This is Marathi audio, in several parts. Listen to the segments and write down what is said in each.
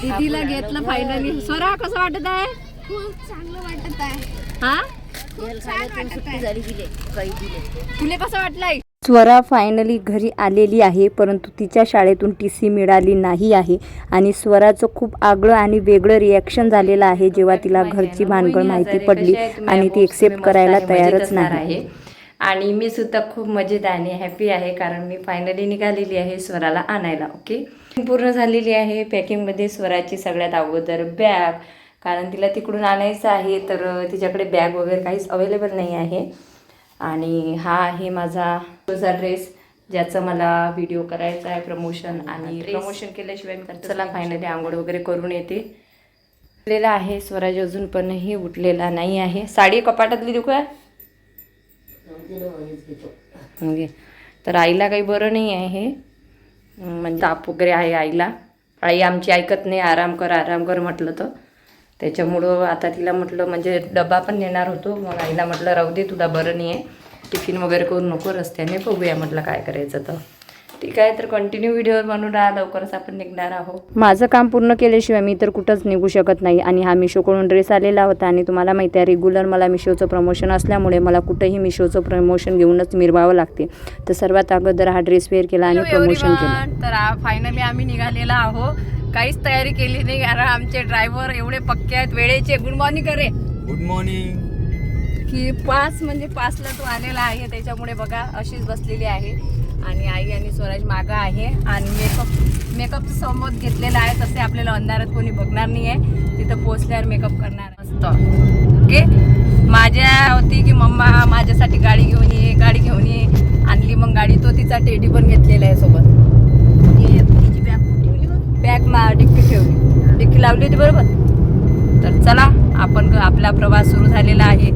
दीदीला घेतलं फायनली स्वरा कसं वाटत आहे? खूप चांगलं वाटत हा? तुला. कसं वाटलंय? स्वरा फायनली घरी आलेली आहे परंतु तिच्या शाळेतून टी सी मिळाली नाही आहे. आणि स्वराचं खूप आगळं आणि वेगळं रिॲक्शन झालेलं आहे जेव्हा तिला घरची भानगड माहिती पडली आणि ती एक्सेप्ट करायला तयारच नाही. आहे. आणि मी सुद्धा खूप मजेत आणि हॅपी आहे कारण मी फायनली निघालेली आहे स्वराला आणायला ओके पूर्ण झालेली आहे पॅकिंगमध्ये स्वराची सगळ्यात अगोदर बॅग कारण तिला तिकडून आणायचं आहे तर तिच्याकडे बॅग वगैरे काहीच अवेलेबल नाही आहे. आणि हा आहे माझा तुझा ड्रेस ज्याचं मला व्हिडिओ करायचा आहे प्रमोशन आणि प्रमोशन केल्याशिवाय मी चला फायनली आंघोळ वगैरे करून येते. उठलेला आहे स्वराज अजून पणही उठलेला नाही आहे. साडी कपाटातली देऊ म्हणजे तर आईला काही बरं नाही आहे हे. म्हणजे ताप वगैरे आहे आईला. आई आमची ऐकत नाही आराम कर आराम कर म्हटलं तर. त्याच्यामुळं आता तिला म्हटलं म्हणजे डबा पण नेणार होतो. मग आईला म्हटलं राहू दे तुला बरं नाही आहे. टिफिन वगैरे करू नको रस्त्याने बघूया म्हटलं काय करायचं तर. ठीक आहे तर कंटिन्यू व्हिडिओ बनवून राहा लवकरच आपण निघणार आहोत. माझं काम पूर्ण केल्याशिवाय मी तर कुठंच निघू शकत नाही. आणि हा मिशोकडून ड्रेस आलेला होता आणि तुम्हाला माहिती आहे रेग्युलर मला मिशोचं प्रमोशन असल्यामुळे मला कुठंही मिशोचं प्रमोशन घेऊनच मिरवावं लागते. तर सर्वात अगोदर हा ड्रेस वेअर केला आणि प्रमोशन केलं. तर फायनली आम्ही निघालेला आहो काहीच तयारी केली नाही कारण आमचे ड्रायव्हर एवढे पक्के आहेत. वेळेचे गुड मॉर्निंग करे. गुड मॉर्निंग की पाच म्हणजे पाचला तो आलेला आहे. त्याच्यामुळे बघा अशीच बसलेली आहे. आणि आई आणि स्वराज मागं आहे. आणि मेकअप मेकअप सोबत घेतलेला आहे तसे आपल्याला अंधारात कोणी बघणार नाही आहे तिथं पोचल्यावर मेकअप करणार. मस्त. ओके माझ्या होती की मम्मा माझ्यासाठी गाडी घेऊन ये गाडी घेऊन ये. आणली मग गाडी. तो तिचा टेडी पण घेतलेला आहे सोबत. बॅग मा डिक्की ठेवली. डिक्की लावली होती बरोबर? तर चला आपण आपला प्रवास सुरू झालेला आहे.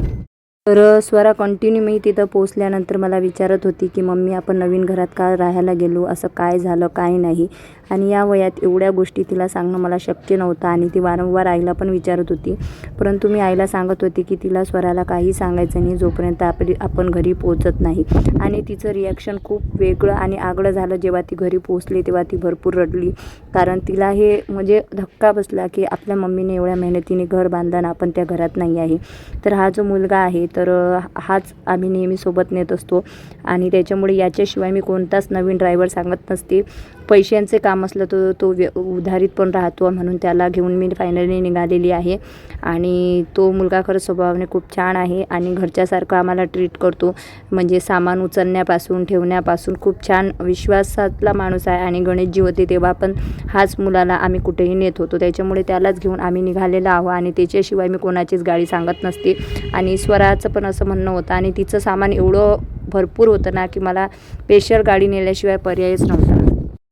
तर स्वरा कंटिन्यू मी तिथं पोचल्यानंतर मला विचारत होती की मम्मी आपण नवीन घरात का राहायला गेलो? असं काय झालं काय नाही? आणि या वयात एवढ्या गोष्टी तिला सांगणं मला शक्य नव्हतं आणि ती वारंवार आईला पण विचारत होती. परंतु मी आईला सांगत होती की तिला स्वराला काही सांगायचं नाही जोपर्यंत आपली आपण घरी पोचत नाही. आणि तिचं रिॲक्शन खूप वेगळं आणि आगळं झालं. जेव्हा ती घरी पोचली तेव्हा ती भरपूर रडली. कारण तिला हे म्हणजे धक्का बसला की आपल्या मम्मीने एवढ्या मेहनतीने घर बांधलं आपण त्या घरात नाही आहे. तर हा जो मुलगा आहे तर तर हाच आम्ही नेहमी सोबत नेत असतो. आणि त्याच्यामुळे याच्याशिवाय मी कोणताच नवीन ड्रायव्हर सांगत नसते. पैशांचे काम असलं तर तो व्य उधारीत पण राहतो म्हणून त्याला घेऊन मी फायनली निघालेली आहे. आणि तो मुलगा खरंच स्वभावाने खूप छान आहे आणि घरच्यासारखं आम्हाला ट्रीट करतो. म्हणजे सामान उचलण्यापासून ठेवण्यापासून खूप छान विश्वासातला माणूस आहे आणि गणेशजी होते तेव्हा पण हाच मुलाला आम्ही कुठेही नेत होतो. त्याच्यामुळे त्यालाच घेऊन आम्ही निघालेलो आहो आणि त्याच्याशिवाय मी कोणाचीच गाडी सांगत नसते. आणि स्वराचं पण असं म्हणणं होतं आणि तिचं सामान एवढं भरपूर होतं ना की मला स्पेशल गाडी नेल्याशिवाय पर्यायच नव्हता.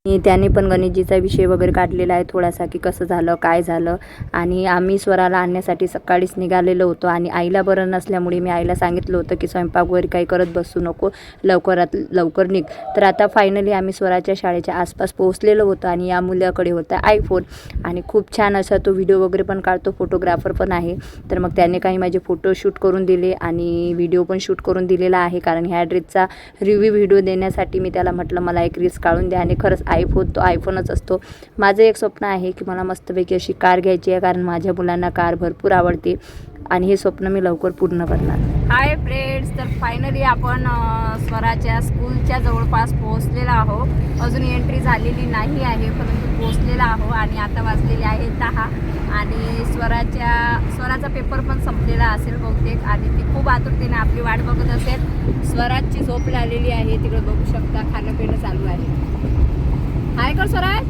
आणि त्याने पण गणेशजीचा विषय वगैरे काढलेला आहे थोडासा की कसं झालं काय झालं. आणि आम्ही स्वराला आणण्यासाठी सकाळीच निघालेलो होतो आणि आईला बरं नसल्यामुळे मी आईला सांगितलं होतं की स्वयंपाक वगैरे काही करत बसू नको लवकरात लवकर निघ. तर आता फायनली आम्ही स्वराच्या शाळेच्या आसपास पोहोचलेलो होतो आणि या मुलाकडे होता आयफोन आणि खूप छान असा तो व्हिडिओ वगैरे पण काढतो फोटोग्राफर पण आहे. तर मग त्याने काही माझे फोटो शूट करून दिले आणि व्हिडिओ पण शूट करून दिलेला आहे. कारण ह्या ड्रेसचा रिव्ह्यू व्हिडिओ देण्यासाठी मी त्याला म्हटलं मला एक रील्स काढून द्या आणि खरंच आयफोन तो आयफोनच असतो. माझं एक स्वप्न आहे की मला मस्तपैकी अशी कार घ्यायची आहे कारण माझ्या मुलांना कार भरपूर आवडते आणि हे स्वप्न मी लवकर पूर्ण करणार. हाय फ्रेंड्स तर फायनली आपण स्वराच्या स्कूलच्या जवळपास पोहोचलेलो आहो अजून एंट्री झालेली नाही आहे परंतु पोहोचलेला आहो आणि आता वाजलेली आहे दहा. आणि स्वराच्या स्वराचा पेपर पण संपलेला असेल बहुतेक आणि ती खूप आतुरतेने आपली वाट बघत असेल. स्वराजची झोप लागलेली आहे तिकडे बघू शकता खाणं पिणं चालू आहे. हाय कर स्वराज.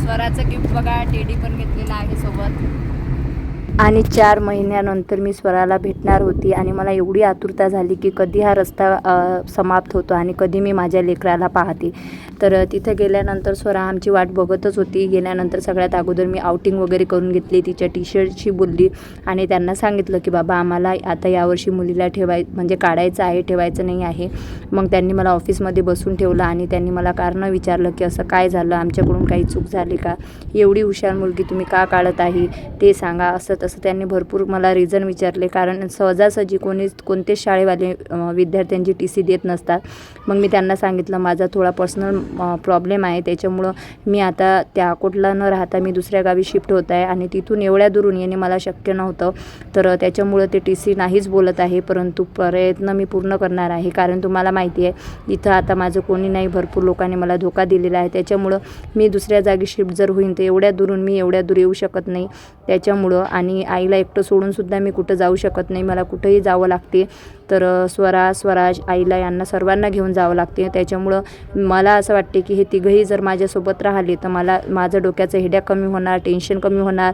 स्वराचं गिफ्ट बघा टेडी पण घेतलेला आहे सोबत. आणि चार महिन्यानंतर मी स्वराला भेटणार होती आणि मला एवढी आतुरता झाली की कधी हा रस्ता समाप्त होतो आणि कधी मी माझ्या लेकराला पाहते. तर तिथे गेल्यानंतर स्वरा आमची वाट बघतच होती. गेल्यानंतर सगळ्यात अगोदर मी आउटिंग वगैरे करून घेतली. तिच्या टी शर्टशी बोलली आणि त्यांना सांगितलं की बाबा आम्हाला आता यावर्षी मुलीला ठेवाय म्हणजे काढायचं आहे ठेवायचं नाही आहे. मग त्यांनी मला ऑफिसमध्ये बसून ठेवलं आणि त्यांनी मला कारणं विचारलं की असं काय झालं? आमच्याकडून काही चूक झाली का? एवढी हुशार मुलगी तुम्ही का काढत आहे? ते सांगा असं तसं त्यांनी भरपूर मला रिझन विचारले. कारण सहजासहजी कोणीच कोणतेच शाळेवाले विद्यार्थ्यांची टी सी देत नसतात. मग मी त्यांना सांगितलं माझा थोडा पर्सनल प्रॉब्लेम आहे. त्याच्यामुळं मी आता त्या अकोटला न राहता मी दुसऱ्या गावी शिफ्ट होत आहे आणि तिथून एवढ्या दुरून येणे मला शक्य नव्हतं. तर त्याच्यामुळं ते टी सी नाहीच बोलत आहे. परंतु प्रयत्न मी पूर्ण करणार आहे. कारण तुम्हाला माहिती आहे इथं आता माझं कोणी नाही. भरपूर लोकांनी मला धोका दिलेला आहे. त्याच्यामुळं मी दुसऱ्या जागी शिफ्ट जर होईन तर एवढ्या दुरून मी एवढ्या दूर येऊ शकत नाही. त्याच्यामुळं आणि आणि आईला एकटं सोडूनसुद्धा मी कुठं जाऊ शकत नाही. मला कुठंही जावं लागते. तर स्वरा स्वराज आईला यांना सर्वांना घेऊन जावं लागते. त्याच्यामुळं मला असं वाटते की हे तिघंही जर माझ्यासोबत राहिले तर मला माझं डोक्याचं हेड्या कमी होणार टेन्शन कमी होणार.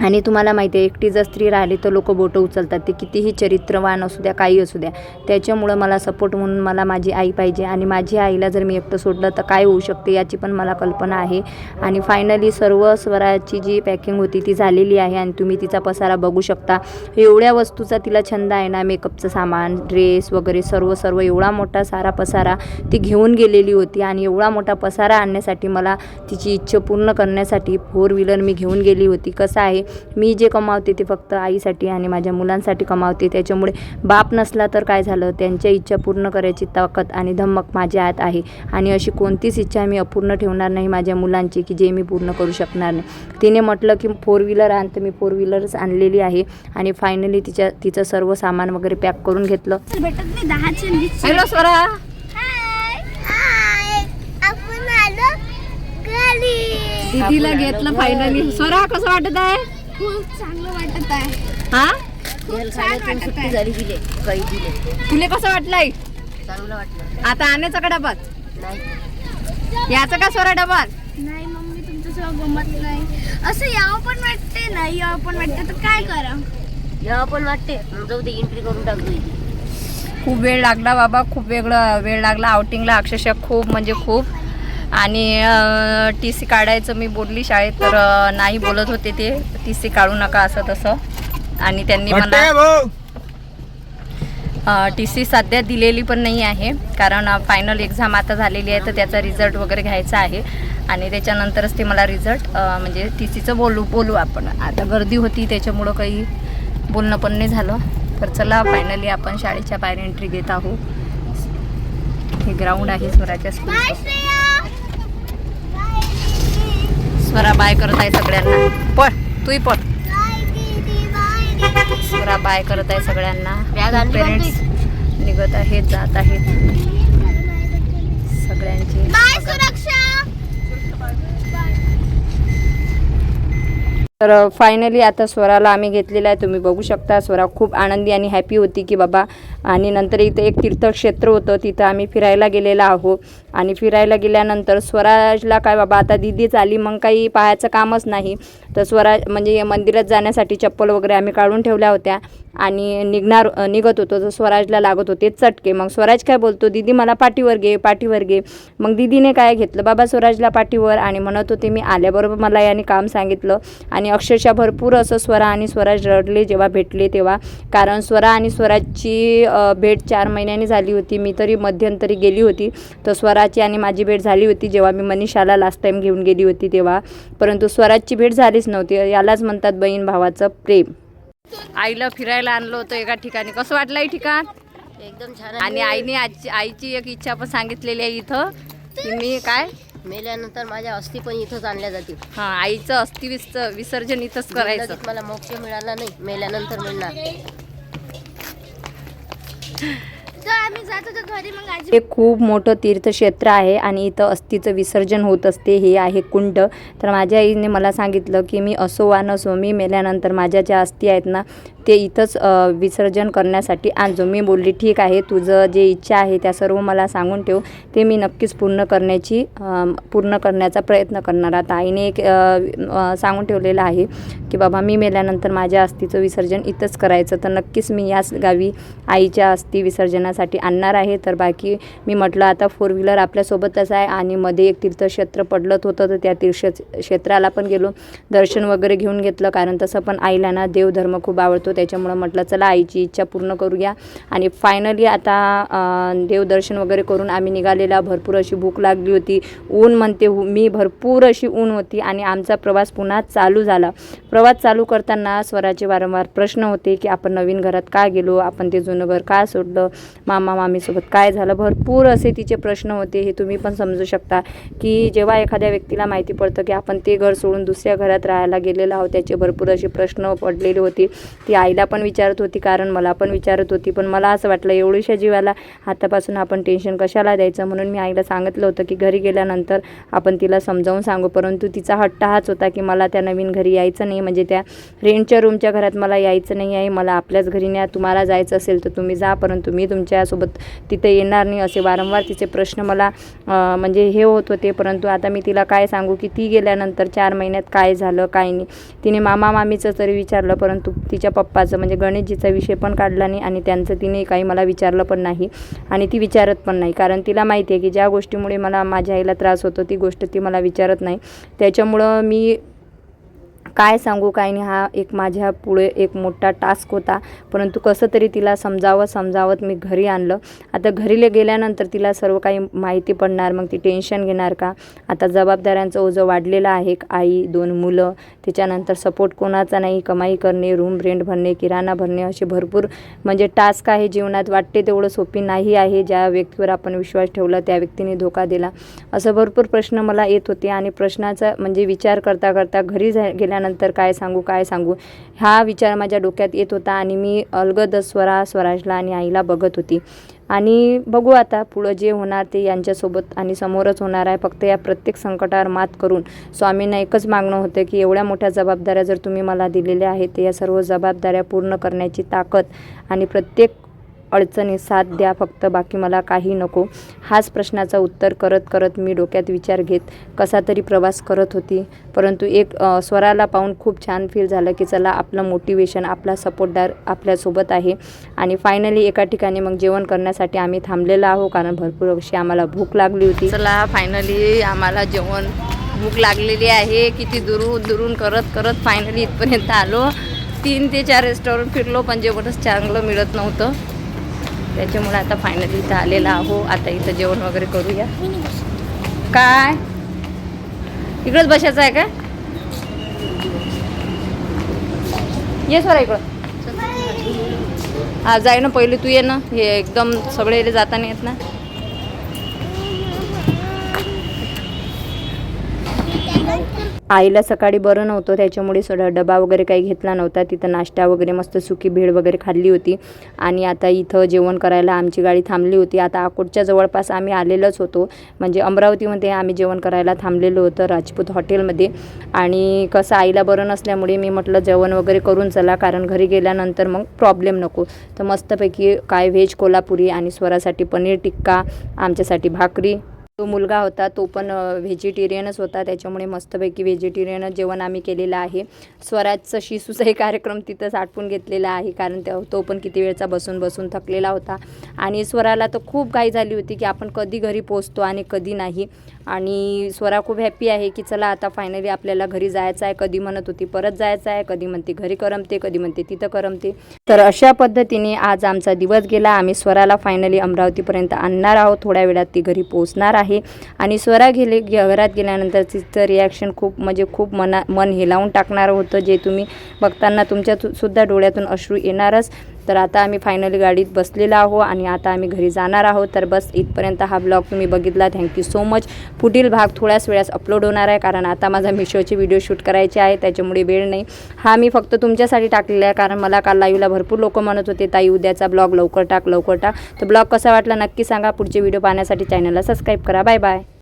आणि तुम्हाला माहिती आहे एकटी जर स्त्री राहिली तर लोक बोटं उचलतात. ते कितीही चरित्रवान असू द्या काही असू द्या. त्याच्यामुळं मला सपोर्ट म्हणून मला माझी आई पाहिजे. आणि माझी आईला जर मी एकटं सोडलं तर काय होऊ शकते याची पण मला कल्पना आहे. आणि फायनली सर्व स्वराची जी पॅकिंग होती ती झालेली आहे आणि तुम्ही तिचा पसारा बघू शकता. एवढ्या वस्तूचा तिला छंद आहे ना मेकअपचं सामान ड्रेस वगैरे सर्व सर्व एवढा मोठा सारा पसारा ती घेऊन गेलेली होती. आणि एवढा मोठा पसारा आणण्यासाठी मला तिची इच्छा पूर्ण करण्यासाठी फोर व्हीलर मी घेऊन गेली होती. कसं आहे मी जे कमावते ते फक्त आईसाठी आणि माझ्या मुलांसाठी कमावते. त्याच्यामुळे बाप नसला तर काय झालं? त्यांच्या इच्छा पूर्ण करायची ताकद आणि धमक माझ्या आत आहे. आणि अशी कोणतीच इच्छा मी अपूर्ण ठेवणार नाही माझ्या मुलांची की जे मी पूर्ण करू शकणार नाही. तिने म्हटलं की फोर व्हीलर आण. तर मी फोर व्हीलरच आणलेली आहे आणि फायनली तिच्या तिचं सर्व सामान वगैरे पॅक करून घेतलं. हॅलो स्वरा. हाय हाय आपण आलो घरी. दीदीला घेतलं फायनली स्वरा कसं वाटत आहे खूप चांगलं वाटत आहे. हा? खूप छान वाटत आहे. झाली गेले काही दिले. तुला कसं वाटलंय? चांगलं वाटलं. आता आणायचा का डबाच नाही. याचा का स्वरा डबाच नाही मम्मी तुमच्यासोबत गमत नाही. असं यावं पण वाटते ना यावं पण वाटते तर काय करा? या पण वाटते मग जाऊ दे एंट्री करून टाकतो इथे. खूप वेळ लागला बाबा खूप वेगळं वेळ लागला. आउटिंगला अक्षरशः खूप म्हणजे खूप. आणि टी सी काढायचं मी बोलली शाळेत तर नाही बोलत होते ते. टी सी काढू नका असं तसं. आणि त्यांनी मला टी सी सध्या दिलेली पण नाही आहे. कारण फायनल एक्झाम आता झालेली आहे तर त्याचा रिझल्ट वगैरे घ्यायचा आहे. आणि त्याच्यानंतरच ते मला रिझल्ट म्हणजे टी सीचं बोलू बोलू आपण. आता गर्दी होती त्याच्यामुळं काही बोलणं पण नाही झालं. तर चला फायनली आपण शाळेच्या बाहेर एंट्री घेत आहोत. हे ग्राउंड आहे स्वराच्या स्कूलचं स्वरा बाय करत आहे सगळ्यांना. पळ तूही पळ स्वरा बाय करत आहे सगळ्यांना. पेरेंट्स निघत आहेत जात आहेत. सगळ्यांचे बाय सुरक्षा तर फायनली आता स्वराला आम्ही घेतलेला आहे. तुम्ही बघू शकता स्वरा खूप आनंदी आणि हॅपी होती की बाबा आणि नंतर इथं एक तीर्थक्षेत्र होतं. तिथं आम्ही फिरायला गेलेला आहो आणि फिरायला गेल्यानंतर स्वराजला काय बाबा आता दिदीच आली मग काही पाहायचं कामच नाही. तर स्वराज म्हणजे मंदिरात जाण्यासाठी चप्पल वगैरे आम्ही काढून ठेवल्या होत्या. आणि निघणार निघत होतो तर स्वराजला लागत होते चटके. मग स्वराज काय बोलतो दीदी मला पाठीवर घे पाठीवर घे. मग दीदीने काय घेतलं बाबा स्वराजला पाठीवर. आणि म्हणत होते मी आल्याबरोबर मला याने काम सांगितलं. आणि अक्षरशः भरपूर असं स्वरा आणि स्वराज रडले जेव्हा भेटले तेव्हा. कारण स्वरा आणि स्वराजची भेट चार महिन्यांनी झाली होती. मी तरी मध्यंतरी गेली होती. तर स्वराची आणि माझी भेट झाली होती जेव्हा मी मनीषाला लास्ट टाईम घेऊन गेली होती तेव्हा. परंतु स्वराजची भेट झाली झालीच नव्हती. यालाच म्हणतात बहीण भावाचं प्रेम. आईला फिरायला आणलं होतं एका ठिकाणी. कसं वाटलं ठिकाण? एकदम छान आणि आईने आजची आईची एक इच्छा पण सांगितलेली आहे इथं. की मी काय? मेल्यानंतर माझ्या अस्थी पण इथंच आणल्या जातील. हा आईचं अस्थि विस विसर्जन इथंच करायचं. मला मोक्ष मिळाला नाही. मेल्यानंतर मिळणार. हे खूप मोठं तीर्थक्षेत्र आहे आणि इथं अस्थिचं विसर्जन होत असते हे आहे कुंड. तर माझ्या आईने मला सांगितलं की मी असो वा नसो मी मेल्यानंतर माझ्या ज्या अस्थी आहेत ना ते इथंच विसर्जन करण्यासाठी आणजो मी बोलली ठीक आहे तुझं जे इच्छा आहे त्या सर्व मला सांगून ठेव. ते मी नक्कीच पूर्ण करण्याची पूर्ण करण्याचा प्रयत्न करणार आता आईने एक सांगून ठेवलेलं आहे की बाबा मी मेल्यानंतर माझ्या अस्थीचं विसर्जन इथंच करायचं. तर नक्कीच मी याच गावी आईच्या अस्थी विसर्जनासाठी आणणार आहे. तर बाकी मी म्हटलं आता फोर व्हीलर आपल्यासोबतच आहे आणि मध्ये एक तीर्थक्षेत्र पडलत होतं तर त्या तीर्थ क्षेत्राला पण गेलो. दर्शन वगैरे घेऊन घेतलं कारण तसं पण आईला ना देवधर्म खूप आवडतो. होतो त्याच्यामुळं म्हटलं चला आईची इच्छा पूर्ण करूया. आणि फायनली आता देवदर्शन वगैरे करून आम्ही निघालेला. भरपूर अशी भूक लागली होती. ऊन म्हणते मी भरपूर अशी ऊन होती आणि आमचा प्रवास पुन्हा चालू झाला. प्रवास चालू करताना स्वराचे वारंवार प्रश्न होते की आपण नवीन घरात का गेलो? आपण ते जुनं घर का सोडलं? मामा मामीसोबत काय झालं? भरपूर असे तिचे प्रश्न होते. हे तुम्ही पण समजू शकता की जेव्हा एखाद्या व्यक्तीला माहिती पडतं की आपण ते घर सोडून दुसऱ्या घरात राहायला गेलेलं आहोत. त्याचे भरपूर असे प्रश्न पडलेले होते. ती आईला पण विचारत होती कारण मला पण विचारत होती. पण मला असं वाटलं एवढ्याशा जीवाला आतापासून आपण टेन्शन कशाला द्यायचं? म्हणून मी आईला सांगितलं होतं की घरी गेल्यानंतर आपण तिला समजावून सांगू. परंतु तिचा हट्ट हाच होता की मला त्या नवीन घरी यायचं नाही. म्हणजे त्या रेंटच्या रूमच्या घरात मला यायचं नाही आहे. मला आपल्याच घरी न्या तुम्हाला जायचं असेल तर तुम्ही जा. परंतु मी तुमच्यासोबत तिथे येणार नाही असे वारंवार तिचे प्रश्न मला म्हणजे हे होत होते. परंतु आता मी तिला काय सांगू की ती गेल्यानंतर चार महिन्यात काय झालं काय नाही. तिने मामा मामीचं तरी विचारलं परंतु तिच्या पप्पा पप्पाचं म्हणजे गणेशजीचा विषय पण काढला नाही आणि त्यांचं तिने काही मला विचारलं पण नाही आणि ती विचारत पण नाही. कारण तिला माहिती आहे की ज्या गोष्टीमुळे मला माझ्या आईला त्रास होतो ती गोष्ट ती मला विचारत नाही. त्याच्यामुळं मी काय सांगू काय नाही. हा एक माझ्या पुढे एक मोठा टास्क होता. परंतु कसं तरी तिला समजावत समजावत मी घरी आणलं. आता घरी गेल्यानंतर तिला सर्व काही माहिती पडणार. मग ती टेन्शन घेणार का? आता जबाबदाऱ्यांचं ओझं वाढलेलं आहे. आई दोन मुलं. त्याच्यानंतर सपोर्ट कोणाचा नाही? कमाई करणे रूम रेंट भरणे किराणा भरणे असे भरपूर म्हणजे टास्क आहे. जीवनात वाटते तेवढं सोपी नाही आहे. ज्या व्यक्तीवर आपण विश्वास ठेवला त्या व्यक्तीने धोका दिला. असं भरपूर प्रश्न मला येत होते. आणि प्रश्नाचा म्हणजे विचार करता करता घरी जा लग्नानंतर काय सांगू काय सांगू? हा विचार माझ्या डोक्यात येत होता आणि मी अलगद स्वरा स्वराजला आणि आईला बघत होती. आणि बघू आता पुढं जे होणार ते यांच्यासोबत आणि समोरच होणार आहे. फक्त या प्रत्येक संकटावर मात करून स्वामींना एकच मागणं होतं की एवढ्या मोठ्या जबाबदाऱ्या जर तुम्ही मला दिलेल्या आहेत या सर्व जबाबदाऱ्या पूर्ण करण्याची ताकद आणि प्रत्येक अडचणी साथ द्या फक्त बाकी मला काही नको. हाच प्रश्नाचा उत्तर करत करत मी डोक्यात विचार घेत कसा तरी प्रवास करत होती. परंतु एक स्वराला पाहून खूप छान फील झालं की चला आपलं मोटिवेशन आपला सपोर्टदार आपल्यासोबत आहे. आणि फायनली एका ठिकाणी मग जेवण करण्यासाठी आम्ही थांबलेलो आहो कारण भरपूर अशी आम्हाला भूक लागली होती. चला फायनली आम्हाला जेवण भूक लागलेली आहे. किती दुरून दुरून करत करत फायनली इथपर्यंत आलो. तीन ते चार रेस्टॉरंट फिरलो पण जेवणच चांगलं मिळत नव्हतं. त्याच्यामुळे आता फायनली इथं आलेला आहो. आता इथं जेवण वगैरे करूया. काय? इकडंच बसायचं आहे का? ये सर इकडं. हा जाय ना पहिले तू ये ना. हे एकदम सगळे जाताना येत ना. आईला सकाळी बरं नव्हतं त्याच्यामुळे सगळा डबा वगैरे काही घेतला नव्हता. तिथं नाश्ता वगैरे मस्त सुकी भेळ वगैरे खाल्ली होती. आणि आता इथं जेवण करायला आमची गाडी थांबली होती. आता अकोटच्या जवळपास आम्ही आलेलोच होतो. म्हणजे अमरावतीमध्ये आम्ही जेवण करायला थांबलेलो होतं राजपूत हॉटेलमध्ये. आणि कसं आईला बरं नसल्यामुळे मी म्हटलं जेवण वगैरे करून चला कारण घरी गेल्यानंतर मग प्रॉब्लेम नको. तर मस्तपैकी काय व्हेज कोल्हापुरी आणि स्वरासाठी पनीर टिक्का आमच्यासाठी भाकरी तो मुलगा होता तो पण व्हेजिटेरियनच होता. त्याच्यामुळे मस्तपैकी व्हेजिटेरियनच जेवण आम्ही केलेलं आहे. स्वराजचा शिसूचाही कार्यक्रम तिथंच आटपून घेतलेला आहे कारण तो तो पण किती वेळचा बसून बसून थकलेला होता. आणि स्वराला तर खूप घाई झाली होती की आपण कधी घरी पोचतो आणि कधी नाही. आणि स्वरा खूप हॅप्पी आहे की चला आता फायनली आपल्याला घरी जायचं आहे. कधी म्हणत होती परत जायचं आहे. कधी म्हणते घरी करमते कधी म्हणते तिथं करमते. तर अशा पद्धतीने आज आमचा दिवस गेला. आम्ही स्वराला फायनली अमरावतीपर्यंत आणणार आहोत. थोड्या वेळात ती घरी पोहोचणार आहे. आणि स्वरा गेले घरात गेल्यानंतर तिचं रिॲक्शन खूप म्हणजे खूप मना मन हेलावून टाकणारं होतं. जे तुम्ही बघताना तुमच्या तु- सुद्धा डोळ्यातून अश्रू येणारच. तर आता आम्ही फायनली गाडीत बसलेलो आहो आणि आता आम्ही घरी जाणार आहोत. तर बस इथपर्यंत हा ब्लॉग तुम्ही बघितला. थँक्यू सो मच पुढील भाग थोड्याच वेळास अपलोड होणार आहे कारण आता माझा मिशोचे व्हिडिओ शूट करायचे आहे त्याच्यामुळे वेळ नाही. हा मी फक्त तुमच्यासाठी टाकलेला आहे कारण मला काल लाईव्हला भरपूर लोक म्हणत होते ताई उद्याचा ब्लॉग लवकर टाक लवकर टाक. तर ब्लॉग कसा वाटला नक्की सांगा. पुढचे व्हिडिओ पाहण्यासाठी चॅनलला सबस्क्राईब करा. Bye bye